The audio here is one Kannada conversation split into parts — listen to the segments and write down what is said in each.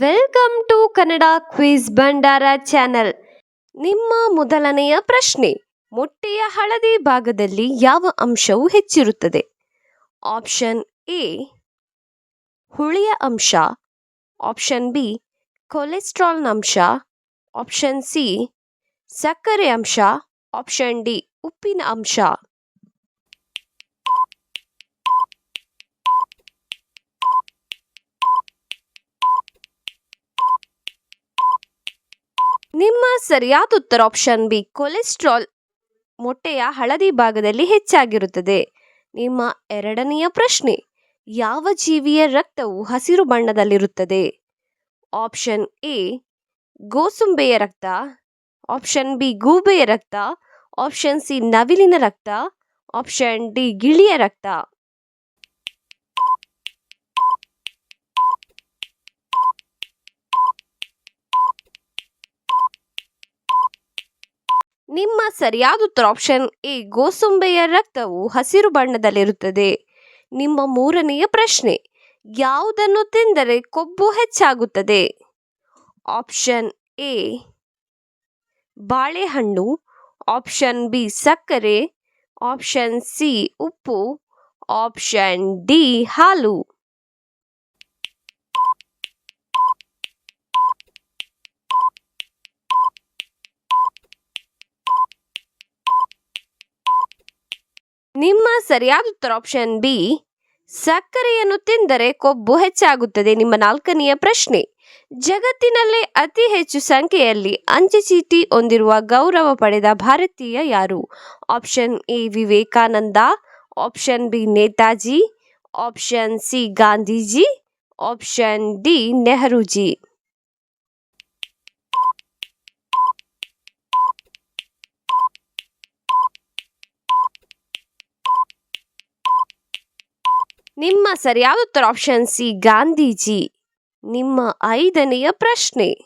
Welcome to Kannada quiz Bhandara channel ನಿಮ್ಮ ಮೊದಲನೆಯ ಪ್ರಶ್ನೆ, ಮೊಟ್ಟೆಯ ಹಳದಿ ಭಾಗದಲ್ಲಿ ಯಾವ ಅಂಶವು ಹೆಚ್ಚಿರುತ್ತದೆ? ಆಪ್ಷನ್ ಎ ಹುಳಿಯ ಅಂಶ. ಆಪ್ಷನ್ ಬಿ ಕೊಲೆಸ್ಟ್ರಾಲ್ನ ಅಂಶ. ಆಪ್ಷನ್ ಸಿ ಸಕ್ಕರೆ ಅಂಶ. ಆಪ್ಷನ್ ಡಿ ಉಪ್ಪಿನ ಅಂಶ. ನಿಮ್ಮ ಸರಿಯಾದ ಉತ್ತರ ಆಪ್ಷನ್ ಬಿ ಕೊಲೆಸ್ಟ್ರಾಲ್ ಮೊಟ್ಟೆಯ ಹಳದಿ ಭಾಗದಲ್ಲಿ ಹೆಚ್ಚಾಗಿರುತ್ತದೆ. ನಿಮ್ಮ ಎರಡನೆಯ ಪ್ರಶ್ನೆ, ಯಾವ ಜೀವಿಯ ರಕ್ತವು ಹಸಿರು ಬಣ್ಣದಲ್ಲಿರುತ್ತದೆ? ಆಪ್ಷನ್ ಎ ಗೋಸುಂಬೆಯ ರಕ್ತ. ಆಪ್ಷನ್ ಬಿ ಗೂಬೆಯ ರಕ್ತ. ಆಪ್ಷನ್ ಸಿ ನವಿಲಿನ ರಕ್ತ. ಆಪ್ಷನ್ ಡಿ ಗಿಳಿಯ ರಕ್ತ. ನಿಮ್ಮ ಸರಿಯಾದ ಉತ್ತರ ಆಪ್ಷನ್ ಎ ಗೋಸುಂಬೆಯ ರಕ್ತವು ಹಸಿರು ಬಣ್ಣದಲ್ಲಿರುತ್ತದೆ. ನಿಮ್ಮ ಮೂರನೆಯ ಪ್ರಶ್ನೆ, ಯಾವುದನ್ನು ತಿಂದರೆ ಕೊಬ್ಬು ಹೆಚ್ಚಾಗುತ್ತದೆ? ಆಪ್ಷನ್ ಎ, ಬಾಳೆಹಣ್ಣು. ಆಪ್ಷನ್ ಬಿ, ಸಕ್ಕರೆ. ಆಪ್ಷನ್ ಸಿ, ಉಪ್ಪು. ಆಪ್ಷನ್ ಡಿ, ಹಾಲು. ನಿಮ್ಮ ಸರಿಯಾದ ಉತ್ತರ ಆಪ್ಷನ್ ಬಿ ಸಕ್ಕರೆಯನ್ನು ತಿಂದರೆ ಕೊಬ್ಬು ಹೆಚ್ಚಾಗುತ್ತದೆ. ನಿಮ್ಮ ನಾಲ್ಕನೆಯ ಪ್ರಶ್ನೆ, ಜಗತ್ತಿನಲ್ಲೇ ಅತಿ ಹೆಚ್ಚು ಸಂಖ್ಯೆಯಲ್ಲಿ ಅಂಚೆ ಚೀಟಿ ಹೊಂದಿರುವ ಗೌರವ ಪಡೆದ ಭಾರತೀಯ ಯಾರು? Option A Vivekananda option B Netaji option C Gandhiji option D Nehruji. ನಿಮ್ಮ ಸರಿಯಾದ ಉತ್ತರ ಆಪ್ಷನ್ ಸಿ ಗಾಂಧೀಜಿ. ನಿಮ್ಮ ಐದನೆಯ ಪ್ರಶ್ನೆ.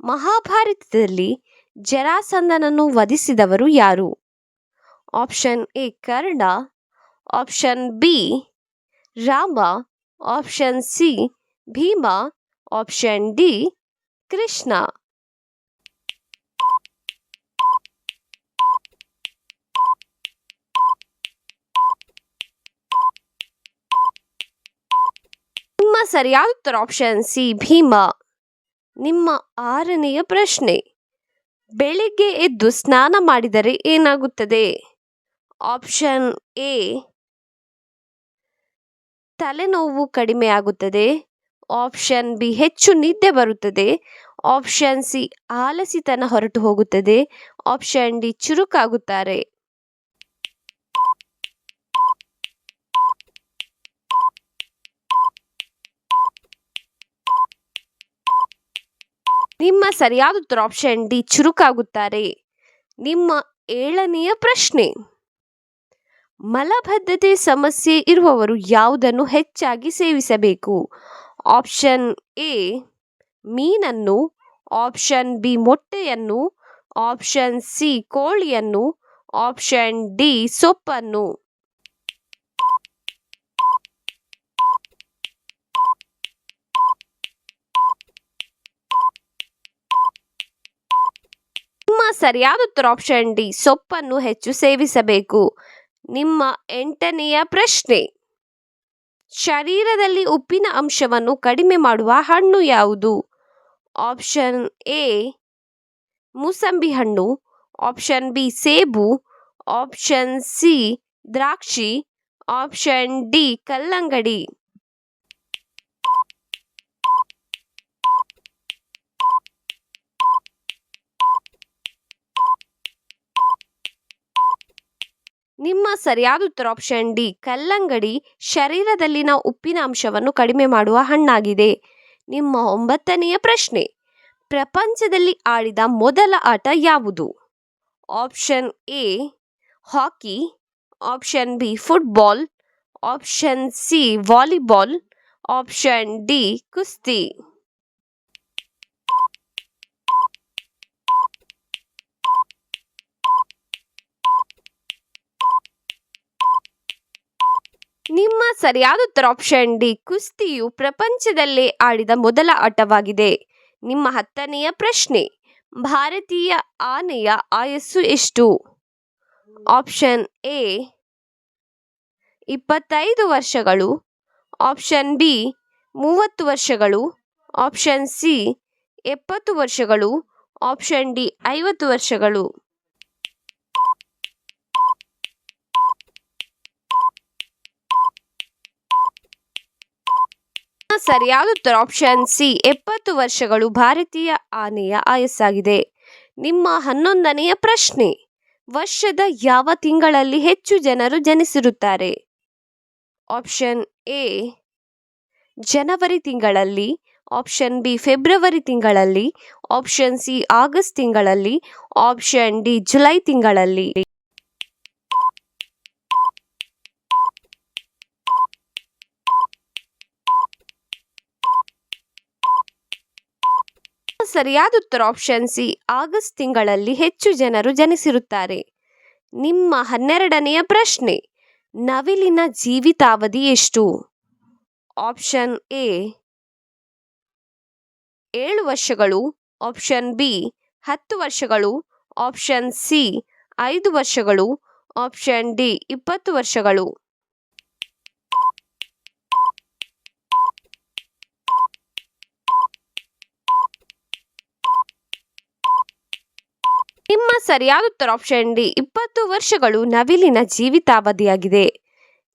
ಮಹಾಭಾರತದಲ್ಲಿ ಜರಾಸಂದನನ್ನು ವಧಿಸಿದವರು ಯಾರು? Option A Karna. Option B Rama. Option C Bhima. Option D Krishna. ಸರಿಯಾದ ಉತ್ತರ ಆಪ್ಷನ್ ಸಿ ಭೀಮ. ನಿಮ್ಮ ಆರನೆಯ ಪ್ರಶ್ನೆ. ಬೆಳಿಗ್ಗೆ ಎದ್ದು ಸ್ನಾನ ಮಾಡಿದರೆ ಏನಾಗುತ್ತದೆ? ಆಪ್ಷನ್ ಎ ತಲೆನೋವು ಕಡಿಮೆ ಆಗುತ್ತದೆ ಆಪ್ಷನ್ ಬಿ ಹೆಚ್ಚು ನಿದ್ದೆ ಬರುತ್ತದೆ. ಆಪ್ಷನ್ ಸಿ ಆಲಸಿತನ ಹೊರಟು ಹೋಗುತ್ತದೆ. ಆಪ್ಷನ್ ಡಿ ಚುರುಕಾಗುತ್ತಾರೆ. ನಿಮ್ಮ ಸರಿಯಾದ ಉತ್ತರ ಆಪ್ಷನ್ ಡಿ, ಚುರುಕಾಗುತ್ತಾರೆ. ನಿಮ್ಮ ಏಳನೆಯ ಪ್ರಶ್ನೆ. ಮಲಬದ್ಧತೆ ಸಮಸ್ಯೆ ಇರುವವರು ಯಾವುದನ್ನು ಹೆಚ್ಚಾಗಿ ಸೇವಿಸಬೇಕು? ಆಪ್ಷನ್ ಎ ಮೀನನ್ನು. ಆಪ್ಷನ್ ಬಿ ಮೊಟ್ಟೆಯನ್ನು. ಆಪ್ಷನ್ ಸಿ ಕೋಳಿಯನ್ನು. ಆಪ್ಷನ್ ಡಿ ಸೊಪ್ಪನ್ನು. ಸರಿಯಾದ ಉತ್ತರ ಆಪ್ಷನ್ ಡಿ ಸೊಪ್ಪನ್ನು ಹೆಚ್ಚು ಸೇವಿಸಬೇಕು. ನಿಮ್ಮ ಎಂಟನೆಯ ಪ್ರಶ್ನೆ. ಶರೀರದಲ್ಲಿ ಉಪ್ಪಿನ ಅಂಶವನ್ನು ಕಡಿಮೆ ಮಾಡುವ ಹಣ್ಣು ಯಾವುದು? ಆಪ್ಷನ್ ಎ ಮೂಸಂಬಿ ಹಣ್ಣು. ಆಪ್ಷನ್ ಬಿ ಸೇಬು. ಆಪ್ಷನ್ ಸಿ ದ್ರಾಕ್ಷಿ. ಆಪ್ಷನ್ ಡಿ ಕಲ್ಲಂಗಡಿ. ನಿಮ್ಮ ಸರಿಯಾದ ಉತ್ತರ ಆಪ್ಷನ್ ಡಿ ಕಲ್ಲಂಗಡಿ ಶರೀರದಲ್ಲಿನ ಉಪ್ಪಿನ ಅಂಶವನ್ನು ಕಡಿಮೆ ಮಾಡುವ ಹಣ್ಣಾಗಿದೆ. ನಿಮ್ಮ ಒಂಬತ್ತನೆಯ ಪ್ರಶ್ನೆ, ಪ್ರಪಂಚದಲ್ಲಿ ಆಡಿದ ಮೊದಲ ಆಟ ಯಾವುದು? Option A hockey. Option B football option C volleyball option D ಕುಸ್ತಿ. ನಿಮ್ಮ ಸರಿಯಾದ ಉತ್ತರ ಆಪ್ಷನ್ ಡಿ ಕುಸ್ತಿಯು ಪ್ರಪಂಚದಲ್ಲೇ ಆಡಿದ ಮೊದಲ ಆಟವಾಗಿದೆ. ನಿಮ್ಮ ಹತ್ತನೆಯ ಪ್ರಶ್ನೆ, ಭಾರತೀಯ ಆನೆಯ ಆಯಸ್ಸು ಎಷ್ಟು? ಆಪ್ಷನ್ ಎ ಇಪ್ಪತ್ತೈದು ವರ್ಷಗಳು. ಆಪ್ಷನ್ ಬಿ ಮೂವತ್ತು ವರ್ಷಗಳು. ಆಪ್ಷನ್ ಸಿ ಎಪ್ಪತ್ತು ವರ್ಷಗಳು. ಆಪ್ಷನ್ ಡಿ ಐವತ್ತು ವರ್ಷಗಳು. ಸರಿಯಾದ ಉತ್ತರ ಆಪ್ಷನ್ ಸಿ ಎಪ್ಪತ್ತು ವರ್ಷಗಳು ಭಾರತೀಯ ಆನೆಯ ಆಯಸ್ಸಾಗಿದೆ. ನಿಮ್ಮ ಹನ್ನೊಂದನೆಯ ಪ್ರಶ್ನೆ, ವರ್ಷದ ಯಾವ ತಿಂಗಳಲ್ಲಿ ಹೆಚ್ಚು ಜನರು ಜನಿಸಿರುತ್ತಾರೆ? ಆಪ್ಷನ್ ಎ ಜನವರಿ ತಿಂಗಳಲ್ಲಿ. ಆಪ್ಷನ್ ಬಿ ಫೆಬ್ರವರಿ ತಿಂಗಳಲ್ಲಿ. ಆಪ್ಷನ್ ಸಿ ಆಗಸ್ಟ್ ತಿಂಗಳಲ್ಲಿ. ಆಪ್ಷನ್ ಡಿ ಜುಲೈ ತಿಂಗಳಲ್ಲಿ. ಸರಿಯಾದ ಉತ್ತರ ಆಪ್ಷನ್ ಸಿ ಆಗಸ್ಟ್ ತಿಂಗಳಲ್ಲಿ ಹೆಚ್ಚು ಜನರು ಜನಿಸಿರುತ್ತಾರೆ. ನಿಮ್ಮ ಹನ್ನೆರಡನೆಯ ಪ್ರಶ್ನೆ, ನವಿಲಿನ ಜೀವಿತಾವಧಿ ಎಷ್ಟು? ಆಪ್ಷನ್ ಎ ಏಳು ವರ್ಷಗಳು. ಆಪ್ಷನ್ ಬಿ ಹತ್ತು ವರ್ಷಗಳು. ಆಪ್ಷನ್ ಸಿ ಐದು ವರ್ಷಗಳು. ಆಪ್ಷನ್ ಡಿ ಇಪ್ಪತ್ತು ವರ್ಷಗಳು. ನಿಮ್ಮ ಸರಿಯಾದ ಉತ್ತರ ಆಪ್ಷನ್ ಡಿ. ಇಪ್ಪತ್ತು ವರ್ಷಗಳು ನವಿಲಿನ ಜೀವಿತಾವಧಿಯಾಗಿದೆ.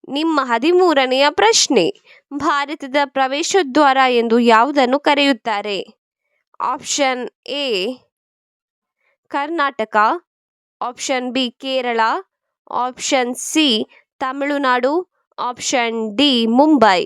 ನಿಮ್ಮ ಹದಿಮೂರನೆಯ ಪ್ರಶ್ನೆ, ಭಾರತದ ಪ್ರವೇಶದ್ವಾರ ಎಂದು ಯಾವುದನ್ನು ಕರೆಯುತ್ತಾರೆ? Option A Karnataka. Option B Kerala. Option C Tamil Nadu. Option D Mumbai.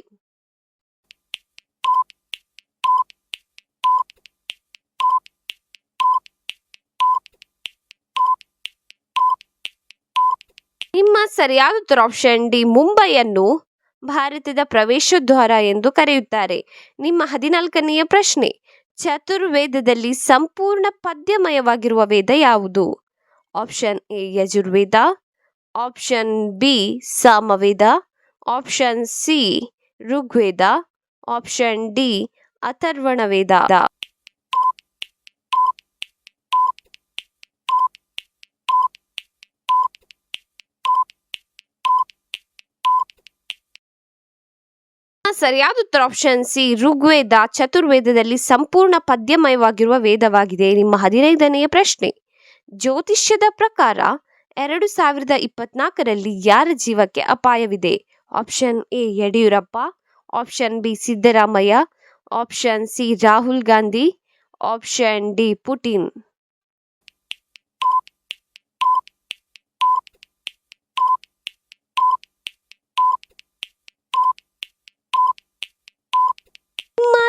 ಸರಿಯಾದ ಉತ್ತರ ಆಪ್ಷನ್ ಡಿ ಮುಂಬೈಯನ್ನು ಭಾರತದ ಪ್ರವೇಶದ್ವಾರ ಎಂದು ಕರೆಯುತ್ತಾರೆ. ನಿಮ್ಮ ಹದಿನಾಲ್ಕನೆಯ ಪ್ರಶ್ನೆ, ಚತುರ್ವೇದದಲ್ಲಿ ಸಂಪೂರ್ಣ ಪದ್ಯಮಯವಾಗಿರುವ ವೇದ ಯಾವುದು? Option A Yajurveda. Option B Samaveda. Option C Rigveda. Option D Atharvana Veda ಸರಿಯಾದ ಉತ್ತರ ಆಪ್ಷನ್ ಸಿ, ಋಗ್ವೇದ ಚತುರ್ವೇದದಲ್ಲಿ ಸಂಪೂರ್ಣ ಪದ್ಯಮಯವಾಗಿರುವ ವೇದವಾಗಿದೆ. ನಿಮ್ಮ ಹದಿನೈದನೆಯ ಪ್ರಶ್ನೆ. ಜ್ಯೋತಿಷ್ಯದ ಪ್ರಕಾರ ಎರಡು ಸಾವಿರದ ಇಪ್ಪತ್ನಾಲ್ಕರಲ್ಲಿ ಯಾರ ಜೀವಕ್ಕೆ ಅಪಾಯವಿದೆ? Option A, Yediyurappa. Option B, Siddaramaiah. Option C, Rahul Gandhi. Option D, Putin ನಿಮ್ಮ